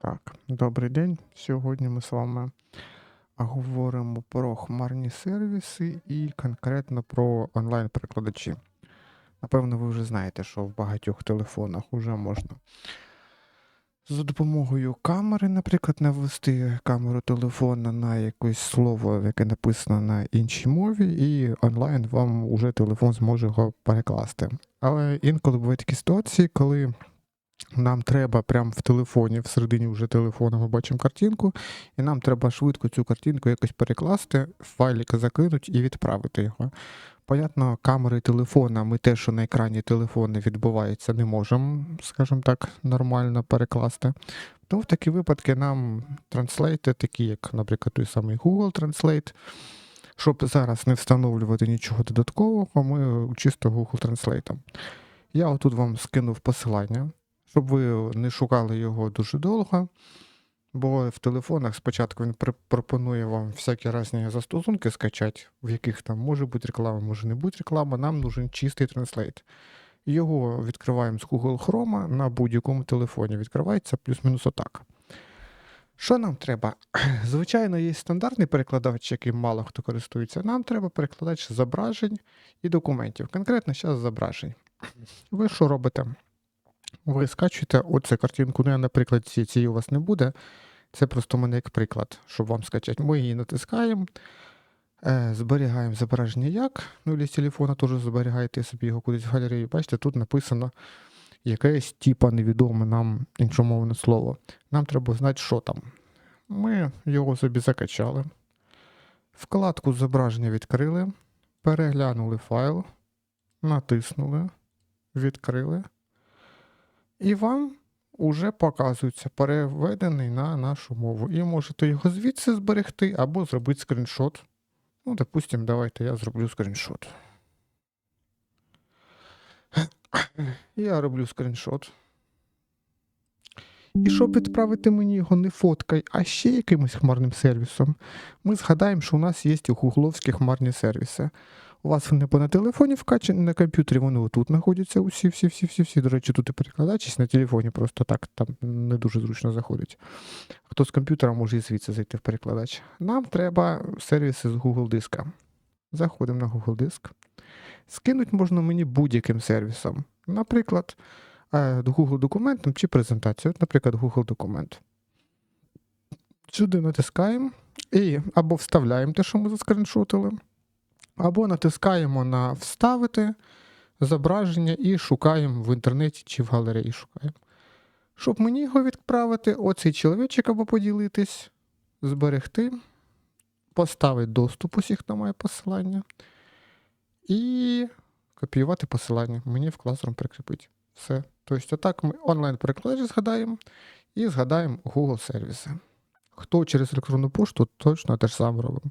Так, добрий день. Сьогодні ми з вами говоримо про хмарні сервіси і конкретно про онлайн-перекладачі. Напевно, ви вже знаєте, що в багатьох телефонах вже можна за допомогою камери, наприклад, навести камеру телефона на якесь слово, яке написано на іншій мові, і онлайн вам уже телефон зможе його перекласти. Але інколи бувають такі ситуації, коли нам треба прямо в телефоні, всередині вже телефону ми бачимо картинку, і нам треба швидко цю картинку якось перекласти, в файлик закинути і відправити його. Понятно, камери телефона, ми те, що на екрані телефону відбувається, не можемо, скажімо так, нормально перекласти. Тому в такі випадки нам транслейти, такі як, наприклад, той самий Google Translate, щоб зараз не встановлювати нічого додаткового, ми чисто Google Translate. Я отут вам скинув посилання щоб ви не шукали його дуже довго. Бо в телефонах спочатку він пропонує вам всякі різні застосунки скачати, в яких там може бути реклама, може не бути реклама. Нам нужен чистий транслейт. Його відкриваємо з Google Chrome на будь-якому телефоні. Відкривається плюс-мінус отак. Що нам треба? Звичайно, є стандартний перекладач, яким мало хто користується. Нам треба перекладач зображень і документів. Конкретно зараз зображень. Ви що робите? Ви скачуєте оцю картинку. Ну, я, наприклад, ці- цієї у вас не буде. Це просто в мене як приклад, щоб вам скачати. Ми її натискаємо, е, зберігаємо зображення як. Ну, і телефона теж зберігаєте собі його кудись в галереї. Бачите, тут написано якесь типа невідоме нам іншомовне слово. Нам треба знати, що там. Ми його собі закачали. Вкладку зображення відкрили, переглянули файл, натиснули, відкрили. І вам уже показується переведений на нашу мову. І можете його звідси зберегти або зробити скріншот. Ну, допустимо, давайте я зроблю скріншот. Я роблю скріншот. І щоб відправити мені його не фоткай, а ще якимось хмарним сервісом, ми згадаємо, що у нас є гугловські хмарні сервіси. У вас вони або на телефоні вкачані, на комп'ютері вони отут знаходяться усі, всі, всі, всі, всі. До речі, тут і перекладачись на телефоні просто так там не дуже зручно заходить. Хто з комп'ютера може і звідси зайти в перекладач. Нам треба сервіси з Google диска. Заходимо на Google диск. Скинуть можна мені будь-яким сервісом. Наприклад, е, Google документом чи презентацію. От, наприклад, Google документ. Сюди натискаємо і або вставляємо те, що ми заскріншотили. Або натискаємо на Вставити зображення і шукаємо в інтернеті чи в галереї шукаємо. Щоб мені його відправити, оцей чоловічок або поділитись, зберегти, поставити доступ усіх на моє посилання і копіювати посилання. Мені в класрум прикріпить. Все. Тобто, отак ми онлайн-перекладач згадаємо і згадаємо Google сервіси. Хто через електронну пошту, точно те ж саме робимо.